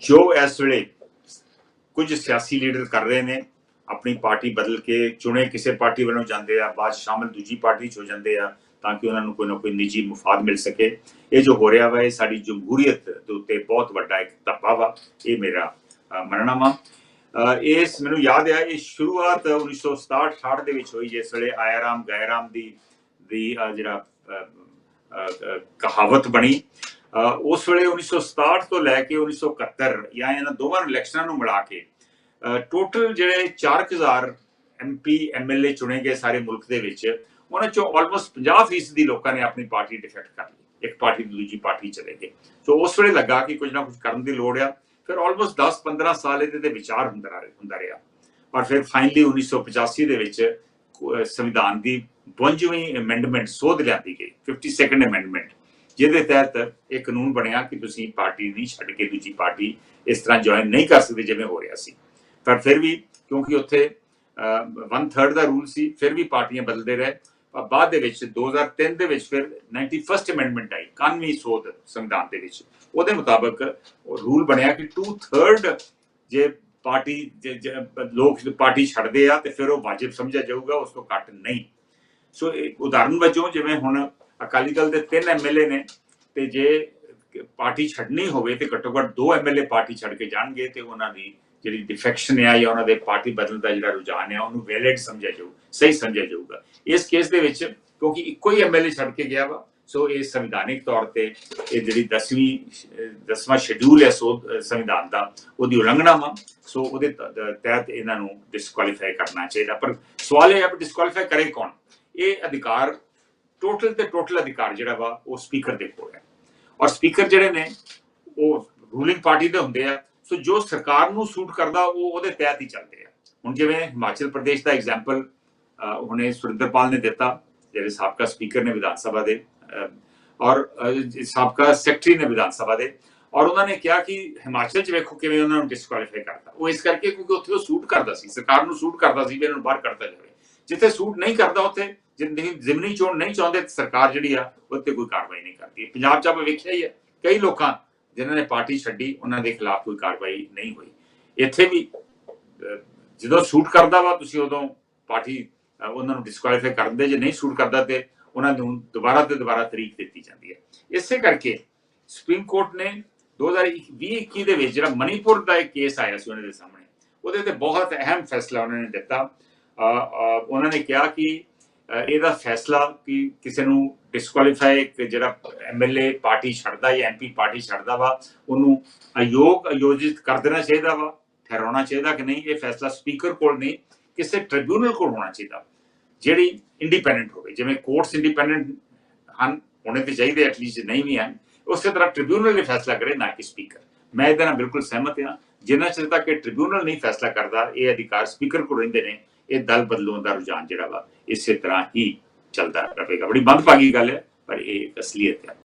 ਜੋ ਇਸ ਵੇਲੇ ਕੁਝ ਸਿਆਸੀ ਲੀਡਰ ਕਰ ਰਹੇ ਨੇ ਆਪਣੀ ਪਾਰਟੀ ਬਦਲ ਕੇ ਚੁਣੇ ਕਿਸੇ ਪਾਰਟੀ ਵੱਲੋਂ ਜਾਂਦੇ ਆ ਬਾਅਦ ਸ਼ਾਮਲ ਦੂਜੀ ਪਾਰਟੀ 'ਚ ਹੋ ਜਾਂਦੇ ਆ ਤਾਂ ਕਿ ਉਹਨਾਂ ਨੂੰ ਕੋਈ ਨਾ ਕੋਈ ਨਿੱਜੀ ਮੁਫਾਦ ਮਿਲ ਸਕੇ। ਇਹ ਜੋ ਹੋ ਰਿਹਾ ਵਾ ਇਹ ਸਾਡੀ ਜਮਹੂਰੀਅਤ ਦੇ ਉੱਤੇ ਬਹੁਤ ਵੱਡਾ ਇੱਕ ਧੱਬਾ ਵਾ ਇਹ ਮੇਰਾ ਮੰਨਣਾ ਵਾ। ਅ, ਇਸ ਮੈਨੂੰ ਯਾਦ ਆ ਇਹ ਸ਼ੁਰੂਆਤ 1967 68 ਦੇ ਵਿੱਚ ਹੋਈ ਜਿਸ ਵੇਲੇ ਆਇਆ ਰਾਮ ਗਏ ਰਾਮ ਦੀ ਦੀ ਜਿਹੜਾ ਕਹਾਵਤ ਬਣੀ। ਉਸ ਵੇਲੇ 1967 ਤੋਂ ਲੈ ਕੇ 1971 ਜਾਂ ਇਹਨਾਂ ਦੋਵਾਂ ਇਲੈਕਸ਼ਨਾਂ ਨੂੰ ਮਿਲਾ ਕੇ ਟੋਟਲ ਜਿਹੜੇ 4000 ਐਮਪੀ ਐਮਐਲਏ ਚੁਣੇ ਗਏ ਸਾਰੇ ਮੁਲਕ ਦੇ ਵਿੱਚ, ਉਹਨਾਂ ਚੋਂ ਆਲਮੋਸਟ 50% ਦੀ ਲੋਕਾਂ ਨੇ ਆਪਣੀ ਪਾਰਟੀ ਡਿਫੈਕਟ ਕਰ ਲਈ। ਇੱਕ ਪਾਰਟੀ ਤੋਂ ਦੂਜੀ ਪਾਰਟੀ ਚਲੇ ਗਏ। ਸੋ ਉਸ ਵੇਲੇ ਲੱਗਾ ਕਿ ਕੁਝ ਨਾ ਕੁਝ ਕਰਨ ਦੀ ਲੋੜ ਆ। ਫਿਰ ਆਲਮੋਸਟ 10-15 ਸਾਲ ਇਹਦੇ ਤੇ ਵਿਚਾਰ ਹੁੰਦਾ ਰਿਹਾ ਹੁੰਦਾ ਰਿਹਾ। ਪਰ ਫਿਰ ਫਾਈਨਲੀ 1985 ਦੇ ਵਿੱਚ ਸੰਵਿਧਾਨ ਦੀ 52ਵੀਂ ਅਮੈਂਡਮੈਂਟ ਸੋਧ ਲਿਆਂਦੀ ਗਈ। 52nd ਅਮੈਂਡਮੈਂਟ ਜਿਹਦੇ ਤਹਿਤ ਇਹ ਕਾਨੂੰਨ ਬਣਿਆ ਕਿ ਤੁਸੀਂ ਪਾਰਟੀ ਨਹੀਂ ਛੱਡ ਕੇ ਦੂਜੀ ਪਾਰਟੀ ਇਸ ਤਰ੍ਹਾਂ ਜੁਆਇਨ ਨਹੀਂ ਕਰ ਸਕਦੇ ਜਿਵੇਂ ਹੋ ਰਿਹਾ ਸੀ। ਪਰ ਫਿਰ ਵੀ ਕਿਉਂਕਿ ਉੱਥੇ 1/3 ਦਾ ਰੂਲ ਸੀ, ਫਿਰ ਵੀ ਪਾਰਟੀਆਂ ਬਦਲਦੇ ਰਹੇ। ਪਰ ਬਾਅਦ ਦੇ ਵਿੱਚ 2003 ਦੇ ਵਿੱਚ ਫਿਰ 91st ਅਮੈਂਡਮੈਂਟ ਆਈ 91ਵੀਂ ਸੋਧ ਸੰਵਿਧਾਨ ਦੇ ਵਿੱਚ। ਉਹਦੇ ਮੁਤਾਬਕ ਰੂਲ ਬਣਿਆ ਕਿ 2/3 ਜੇ ਪਾਰਟੀ, ਜੇ- ਜੇ, ਲੋਕ ਪਾਰਟੀ ਛੱਡਦੇ ਆ ਤੇ ਫਿਰ ਉਹ ਵਾਜਿਬ ਸਮਝਿਆ ਜਾਊਗਾ, ਉਸ ਤੋਂ ਘੱਟ ਨਹੀਂ। ਸੋ ਇੱਕ ਉਦਾਹਰਨ ਵਜੋਂ ਜਿਵੇਂ ਹੁਣ ਅਕਾਲੀ ਦਲ ਦੇ ਤਿੰਨ ਐਮਐਲਏ ਨੇ ਤੇ ਜੇ ਪਾਰਟੀ ਛੱਡਣੀ ਹੋਵੇ ਤੇ ਘੱਟੋ ਘੱਟ ਦੋ ਐਮਐਲਏ ਪਾਰਟੀ ਛੱਡ ਕੇ ਜਾਣਗੇ ਤੇ ਉਹਨਾਂ ਦੀ ਜਿਹੜੀ ਡਿਫੈਕਸ਼ਨ ਆ ਜਾਂ ਉਹਨਾਂ ਦੇ ਪਾਰਟੀ ਬਦਲਣ ਦਾ ਜਿਹੜਾ ਰੁਝਾਨ ਆ, ਉਹਨੂੰ ਵੈਲਿਡ ਸਮਝਿਆ ਜਾਊ, ਸਹੀ ਸਮਝਿਆ ਜਾਊਗਾ। ਇਸ ਕੇਸ ਦੇ ਵਿੱਚ ਕਿਉਂਕਿ ਇੱਕੋ ਹੀ ਐਮਐਲਏ ਛੱਡ ਕੇ ਗਿਆ ਵਾ, ਸੋ ਇਹ ਸੰਵਿਧਾਨਿਕ ਤੌਰ ਤੇ ਇਹ ਜਿਹੜੀ 10ਵੀਂ 10ਵਾਂ ਸ਼ਡਿਊਲ ਹੈ ਸੋ, ਸੰਵਿਧਾਨ ਦਾ, ਉਹਦੀ ਉਲੰਘਣਾ ਵਾ, ਸੋ ਉਹਦੇ ਤਹਿਤ ਇਹਨਾਂ ਨੂੰ ਡਿਸਕੁਆਲੀਫਾਈ ਕਰਨਾ ਚਾਹੀਦਾ। ਪਰ ਸਵਾਲ ਇਹ ਹੈ ਕਿ ਡਿਸਕੁਆਲੀਫਾਈ ਕਰੇ ਕੌਣ? ਇਹ ਅਧਿਕਾਰ ਟੋਟਲ ਤੇ ਟੋਟਲ ਅਧਿਕਾਰ ਜਿਹੜਾ ਵਾ ਉਹ ਸਪੀਕਰ ਦੇ ਕੋਲ ਹੈ। ਔਰ ਸਪੀਕਰ ਜਿਹੜੇ ਨੇ, ਉਹ ਰੂਲਿੰਗ ਪਾਰਟੀ ਦੇ ਹੁੰਦੇ ਆ। ਸੋ ਜੋ ਸਰਕਾਰ ਨੂੰ ਸੂਟ ਕਰਦਾ, ਉਹ ਉਹਦੇ ਤਹਿਤ ਹੀ ਚੱਲਦੇ ਆ। ਹੁਣ ਜਿਵੇਂ ਹਿਮਾਚਲ ਪ੍ਰਦੇਸ਼ ਦਾ ਐਗਜ਼ਾਮਪਲ ਹੁਣੇ ਸੁਰਿੰਦਰਪਾਲ ਨੇ ਦਿੱਤਾ, ਜਿਹੜੇ ਸਾਬਕਾ ਸਪੀਕਰ ਨੇ ਵਿਧਾਨ ਸਭਾ ਦੇ ਔਰ ਸਾਬਕਾ ਸੈਕਟਰੀ ਨੇ ਵਿਧਾਨ ਸਭਾ ਦੇ। ਔਰ ਉਹਨਾਂ ਨੇ ਕਿਹਾ ਕਿ ਹਿਮਾਚਲ 'ਚ ਵੇਖੋ ਕਿਵੇਂ ਉਹਨਾਂ ਨੂੰ ਡਿਸਕੁਆਲੀਫਾਈ ਕਰਤਾ। ਉਹ ਇਸ ਕਰਕੇ ਕਿਉਂਕਿ ਉੱਥੇ ਉਹ ਸੂਟ ਕਰਦਾ ਸੀ। ਸਰਕਾਰ ਨੂੰ ਸੂਟ ਕਰਦਾ ਸੀ ਵੀ ਇਹਨਾਂ ਨੂੰ ਬਾਹਰ ਕੱਢਤਾ ਜਾਵੇ। ਜਿੱਥੇ ਸੂਟ ਨਹੀਂ ਕਰਦਾ ਉੱਥੇ ਜਿੰਨੀ ਜ਼ਿਮਨੀ ਚੋਣ ਨਹੀਂ ਚਾਹੁੰਦੇ, ਸਰਕਾਰ ਜਿਹੜੀ ਆ ਉੱਤੇ ਕੋਈ ਕਾਰਵਾਈ ਨਹੀਂ ਕਰਦੀ। ਪੰਜਾਬ 'ਚ ਆਪਾਂ ਵੇਖਿਆ ਹੀ ਹੈ ਕਈ ਲੋਕਾਂ ਜਿਨ੍ਹਾਂ ਨੇ ਪਾਰਟੀ ਛੱਡੀ, ਉਹਨਾਂ ਦੇ ਖਿਲਾਫ ਕੋਈ ਕਾਰਵਾਈ ਨਹੀਂ ਹੋਈ। ਇੱਥੇ ਵੀ ਜਦੋਂ ਸੂਟ ਕਰਦਾ ਵਾ, ਤੁਸੀਂ ਉਦੋਂ ਪਾਰਟੀ ਉਹਨਾਂ ਨੂੰ ਡਿਸਕੁਆਲੀਫਾਈ ਕਰ ਦਿੰਦੇ ਜੇ ਨਹੀਂ ਸੂਟ ਕਰਦਾ ਤੇ ਉਹਨਾਂ ਨੂੰ ਦੁਬਾਰਾ ਤੇ ਦੁਬਾਰਾ ਤਰੀਕ ਦਿੱਤੀ ਜਾਂਦੀ ਹੈ ਇਸੇ ਕਰਕੇ ਸੁਪਰੀਮ ਕੋਰਟ ਨੇ 2020-21 ਦੇ ਵਿੱਚ ਜਿਹੜਾ ਮਨੀਪੁਰ ਦਾ ਇੱਕ ਕੇਸ ਆਇਆ ਸੀ ਉਹਨਾਂ ਦੇ ਸਾਹਮਣੇ, ਉਹਦੇ ਤੇ ਬਹੁਤ ਅਹਿਮ ਫੈਸਲਾ ਉਹਨਾਂ ਨੇ ਦਿੱਤਾ। ਉਹਨਾਂ ਨੇ ਕਿਹਾ ਕਿ ਇਹਦਾ ਫੈਸਲਾ ਕਿ ਕਿਸੇ ਨੂੰ ਡਿਸਕੁਆਲੀਫਾਈ ਜਿਹੜਾ ਐਮਐਲਏ ਪਾਰਟੀ ਛੱਡਦਾ ਜਾਂ ਐਮਪੀ ਪਾਰਟੀ ਛੱਡਦਾ ਵਾ, ਉਹਨੂੰ ਅਯੋਗ ਆਯੋਜਿਤ ਕਰ ਦੇਣਾ ਚਾਹੀਦਾ ਵਾ, ਠਹਿਰਾਉਣਾ ਚਾਹੀਦਾ ਕਿ ਨਹੀਂ, ਇਹ ਫੈਸਲਾ ਸਪੀਕਰ ਕੋਲ ਨਹੀਂ, ਕਿਸੇ ਟ੍ਰਿਬਿਊਨਲ ਕੋਲ ਹੋਣਾ ਚਾਹੀਦਾ ਜਿਹੜੀ ਇੰਡੀਪੈਂਡੈਂਟ ਹੋਵੇ, ਜਿਵੇਂ ਕੋਰਟਸ ਇੰਡੀਪੈਂਡੈਂਟ ਹਨ, ਹੋਣੇ ਤੇ ਚਾਹੀਦੇ ਐਟਲੀਸਟ ਨਹੀਂ ਵੀ ਹਨ, ਉਸੇ ਤਰ੍ਹਾਂ ਟ੍ਰਿਬਿਊਨਲ ਇਹ ਫੈਸਲਾ ਕਰੇ ਨਾ ਕਿ ਸਪੀਕਰ ਮੈਂ ਇਹਦੇ ਨਾਲ ਬਿਲਕੁਲ ਸਹਿਮਤ ਹਾਂ ਜਿੰਨਾ ਚਿਰ ਤੱਕ ਇਹ ਟ੍ਰਿਬਿਊਨਲ ਨਹੀਂ ਫੈਸਲਾ ਕਰਦਾ, ਇਹ ਅਧਿਕਾਰ ਸਪੀਕਰ ਕੋਲ ਰਹਿੰਦੇ ਨੇ, ਇਹ ਦਲ ਬਦਲੂਣ ਦਾ ਰੁਝਾਨ ਜਿਹੜਾ ਵਾ, ਇਸੇ ਤਰ੍ਹਾਂ ਹੀ ਚੱਲਦਾ ਰਹੇਗਾ। ਬੜੀ ਬੰਦਭਾਗੀ ਗੱਲ ਹੈ, ਪਰ ਇਹ ਇੱਕ ਅਸਲੀਅਤ ਹੈ।